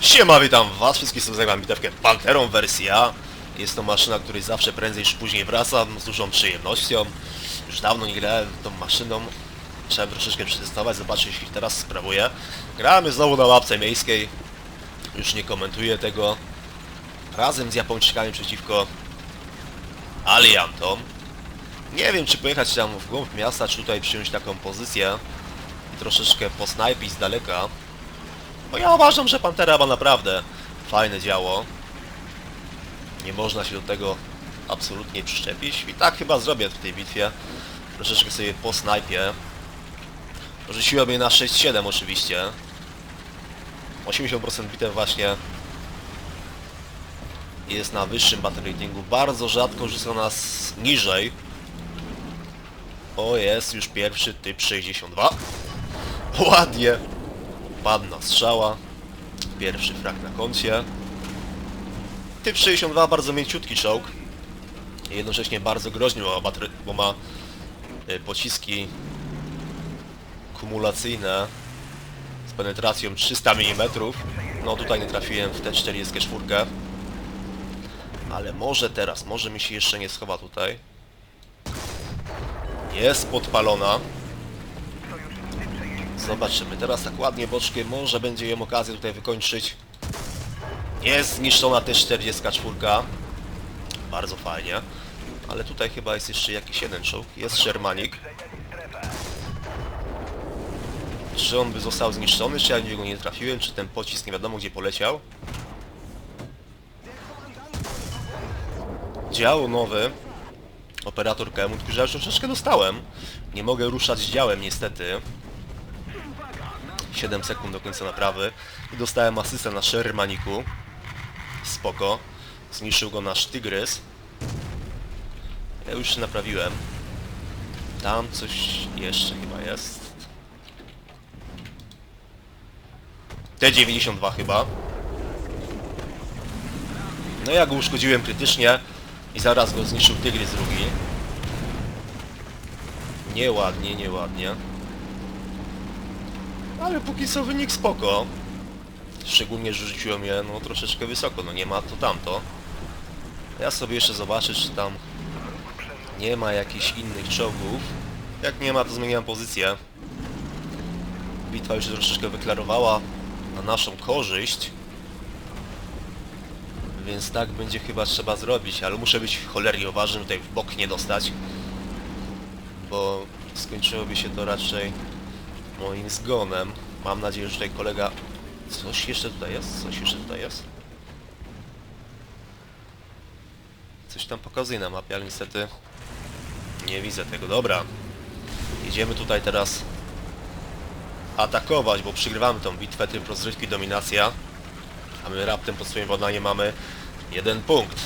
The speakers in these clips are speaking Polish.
Siema, witam was wszystkich, z wami bitewkę Panterą wersja. Jest to maszyna, której zawsze prędzej czy później wracam z dużą przyjemnością. Już dawno nie grałem tą maszyną. Trzeba troszeczkę przetestować, zobaczyć jeśli teraz sprawuję. Gramy znowu na łapce miejskiej. Już nie komentuję tego. Razem z Japończykami przeciwko aliantom. Nie wiem czy pojechać tam w głąb miasta, czy tutaj przyjąć taką pozycję. Troszeczkę posnajpić z daleka. Bo ja uważam, że Pantera ma naprawdę fajne działo. Nie można się do tego absolutnie przyczepić. I tak chyba zrobię w tej bitwie. Troszeczkę sobie po snajpie. Rzuciło mnie na 6-7 oczywiście. 80% bitew właśnie jest na wyższym battle ratingu. Bardzo rzadko rzuca nas niżej. O, jest już pierwszy typ 62. Ładnie. Padna strzała. Pierwszy frak na koncie. Typ 62 bardzo mięciutki czołg. Jednocześnie bardzo groźny, bo bo ma y, pociski kumulacyjne z penetracją 300 mm. No tutaj nie trafiłem w tę 44. Ale może teraz, może mi się jeszcze nie schowa tutaj. Jest podpalona. Zobaczymy. Teraz tak ładnie boczkiem, może będzie ją okazję tutaj wykończyć. Jest zniszczona też 44. Bardzo fajnie. Ale tutaj chyba jest jeszcze jakiś jeden czołg. Jest Shermanik. Czy on by został zniszczony, czy ja w niego nie trafiłem, czy ten pocisk nie wiadomo gdzie poleciał. Dział nowy. Operator Kemut, który ja już troszeczkę dostałem. Nie mogę ruszać działem niestety. 7 sekund do końca naprawy i dostałem asystę na Shermaniku. Spoko. Zniszczył go nasz Tygrys. Ja już się naprawiłem. Tam coś jeszcze chyba jest. T92 chyba. No ja go uszkodziłem krytycznie i zaraz go zniszczył Tygrys drugi. Nieładnie, nieładnie. Ale póki co wynik spoko. Szczególnie, że rzuciłem je no troszeczkę wysoko, no nie ma to tamto. Ja sobie jeszcze zobaczę, czy tam nie ma jakichś innych czołgów. Jak nie ma, to zmieniam pozycję. Bitwa już się troszeczkę wyklarowała na naszą korzyść. Więc tak będzie chyba trzeba zrobić, ale muszę być cholernie uważny, tutaj w bok nie dostać. Bo skończyłoby się to raczej moim zgonem. Mam nadzieję, że tutaj kolega... Coś jeszcze tutaj jest? Coś jeszcze tutaj jest? Coś tam pokazuje na mapie, ale niestety nie widzę tego. Dobra. Jedziemy tutaj teraz atakować, bo przygrywamy tą bitwę, tym rozrywki dominacja. A my raptem pod swoim wodaniem mamy jeden punkt.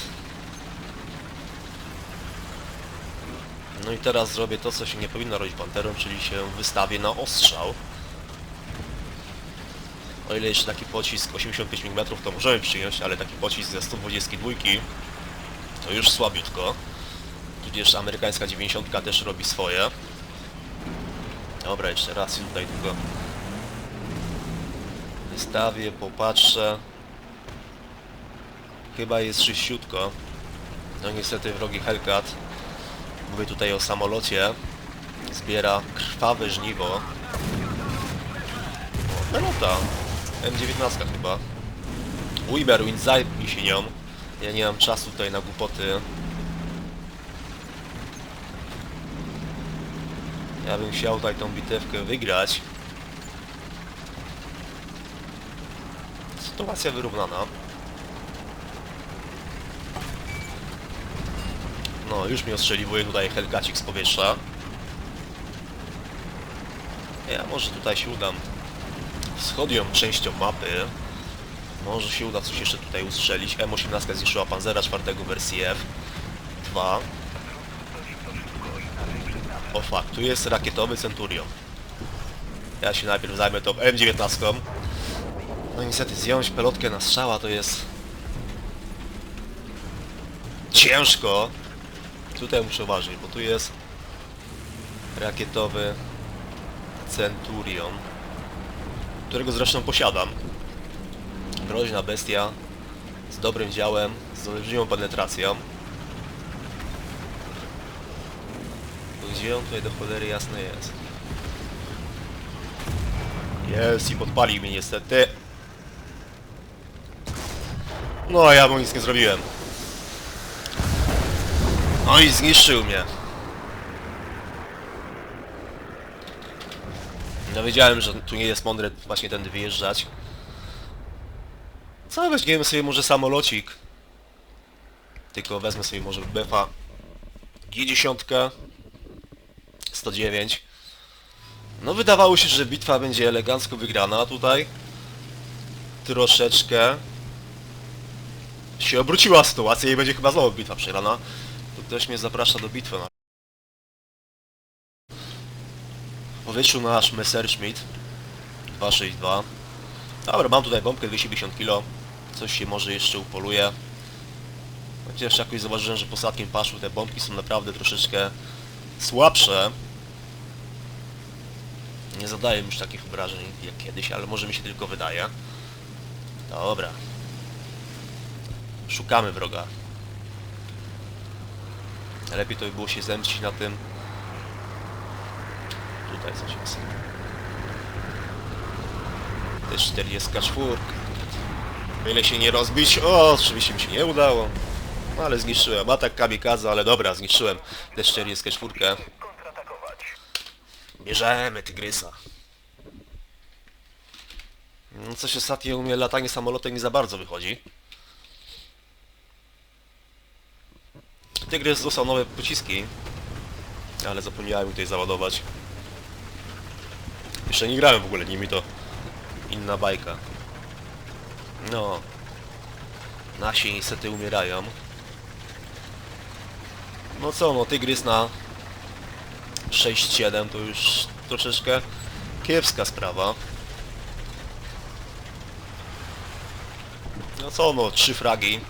No i teraz zrobię to, co się nie powinno robić panterą, czyli się wystawię na ostrzał. O ile jeszcze taki pocisk 85 mm to możemy przyjąć, ale taki pocisk ze 122 to już słabiutko. Tudzież amerykańska 90 też robi swoje. Dobra, jeszcze raz tutaj tylko wystawię, popatrzę. Chyba jest sześciutko. No niestety wrogi Hellcat Mówię tutaj o samolocie. Zbiera krwawe żniwo. O, pelota. M19 chyba. Uiberwind, zajmij się nią. Ja nie mam czasu tutaj na głupoty. Ja bym chciał tutaj tą bitewkę wygrać. Sytuacja wyrównana. No, już mi ostrzeliwuje tutaj Helgacik z powietrza. Ja może tutaj się udam wschodnią częścią mapy. Może się uda coś jeszcze tutaj ustrzelić. M18 zniszczyła Panzera czwartego wersji F. dwa. O fuck, tu jest rakietowy Centurion. Ja się najpierw zajmę tą M19. No niestety zjąć pelotkę na strzała to jest... Ciężko. Tutaj muszę uważać, bo tu jest rakietowy Centurion, którego zresztą posiadam. Groźna bestia z dobrym działem, z olbrzymią penetracją. Gdzie on tutaj do cholery jasne jest? Jest i podpalił mnie niestety. No, ja mu nic nie zrobiłem. No i zniszczył mnie. No wiedziałem, że tu nie jest mądre właśnie tędy wyjeżdżać. Co, weźmiemy sobie może samolocik. Tylko wezmę sobie może Befa G10 109 No wydawało się, że bitwa będzie elegancko wygrana tutaj. Troszeczkę się obróciła sytuacja i będzie chyba znowu bitwa przegrana. Tu ktoś mnie zaprasza do bitwy. No. W powietrzu nasz Messerschmitt 262 Dobra, mam tutaj bombkę 250 kg Coś się może jeszcze upoluje. Chociaż jakoś zauważyłem, że po ostatnim paszu te bombki są naprawdę troszeczkę słabsze. Nie zadaję już takich obrażeń jak kiedyś, ale może mi się tylko wydaje. Dobra. Szukamy wroga. Lepiej to by było się zemścić na tym Tutaj coś jest. Też 44. Byle się nie rozbić. O, oczywiście mi się nie udało. No ale zniszczyłem. Atak kamikaze, ale dobra, zniszczyłem. Też 44. Bierzemy tygrysa. No coś ostatnio u mnie latanie samolotem nie za bardzo wychodzi. Tygrys dostał nowe pociski. Ale zapomniałem tutaj załadować. Jeszcze nie grałem w ogóle nimi, to inna bajka. No. Nasi niestety umierają. No co, no Tygrys na 6-7 to już troszeczkę kiepska sprawa. No co, no trzy fragi.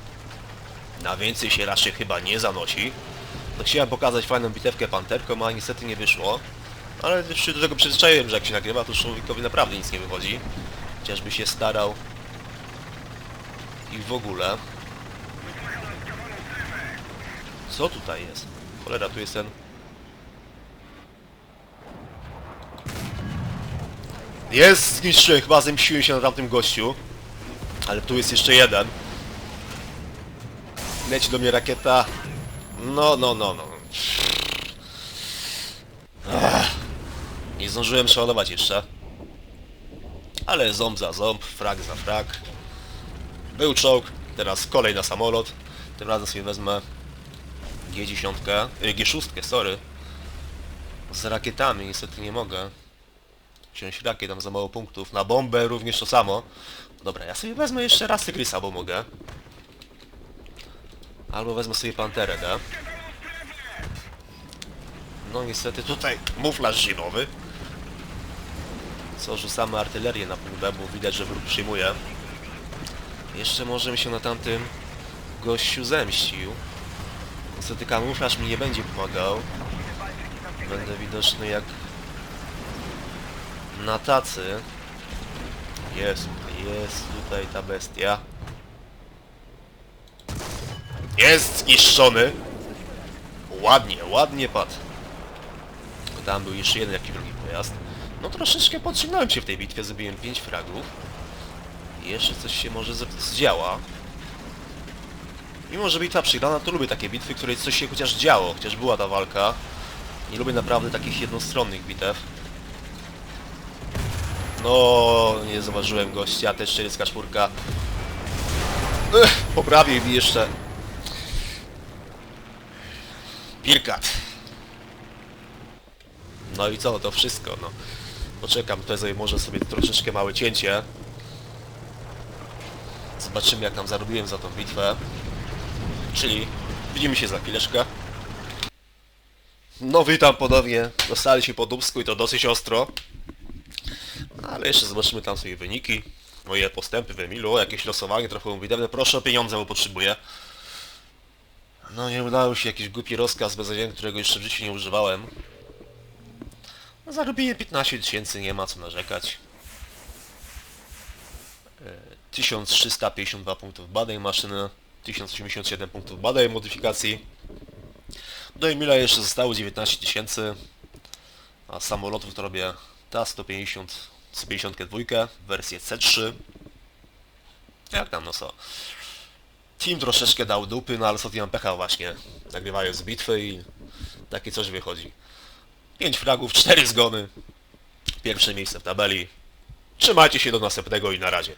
Na więcej się raczej chyba nie zanosi. To chciałem pokazać fajną bitewkę panterką, a niestety nie wyszło. Ale już się do tego przyzwyczaiłem, że jak się nagrywa, to człowiekowi naprawdę nic nie wychodzi. Chociażby się starał. I w ogóle. Co tutaj jest? Cholera, tu jest ten... Jest! Zniszczyłem, chyba zemściłem się na tamtym gościu. Ale tu jest jeszcze jeden. Leci do mnie rakieta. No, no, no, no. Nie zdążyłem przeładować jeszcze. Ale ząb za ząb, frag za frag. Był czołg, teraz kolej na samolot. Tym razem sobie wezmę G10, y, G6, sorry. Z rakietami niestety nie mogę. Wziąć rakiet, tam za mało punktów. Na bombę również to samo. Dobra, ja sobie wezmę jeszcze raz Tygrysa, bo mogę. Albo wezmę sobie Panterę, da? No niestety tutaj muflarz zimowy. Co, rzucamy artylerię na B, bo widać, że wróg przyjmuje. Jeszcze może mi się na tamtym gościu zemścił. Niestety kamuflaż mi nie będzie pomagał. Będę widoczny jak na tacy. Jest, jest tutaj ta bestia. Jest zniszczony! Ładnie, ładnie padł. Tam był jeszcze jeden jaki drugi pojazd. No troszeczkę podciągnąłem się w tej bitwie, zrobiłem 5 fragów. Jeszcze coś się może zdziała. Mimo, że bitwa przegrana, to lubię takie bitwy, w której coś się chociaż działo, chociaż była ta walka. Nie lubię naprawdę takich jednostronnych bitew. No, nie zauważyłem gościa, też 44. Ech, poprawił mi jeszcze. Pirkat. No i co, to wszystko, no. Poczekam, sobie może sobie troszeczkę małe cięcie. Zobaczymy jak nam zarobiłem za tą bitwę. Czyli Widzimy się za chwileczkę. No witam ponownie. Dostali się po dubsku i to dosyć ostro. Ale jeszcze zobaczymy tam sobie wyniki. Moje postępy w Emilu, jakieś losowanie trochę umówne. Proszę o pieniądze, bo potrzebuję. No nie udało się jakiś głupi rozkaz bez którego jeszcze w życiu nie używałem. No, zarobiłem 15 tysięcy, nie ma co narzekać. E, 1352 punktów badań maszyny, 1087 punktów badań modyfikacji. Do Emila jeszcze zostało 19 tysięcy, a samolotów to robię ta 150, 152, wersję C3. Jak tam no co? Team troszeczkę dał dupy, no ale co mam pecha właśnie. Nagrywają z bitwy i takie coś wychodzi. 5 fragów, 4 zgony. Pierwsze miejsce w tabeli. Trzymajcie się do następnego i na razie.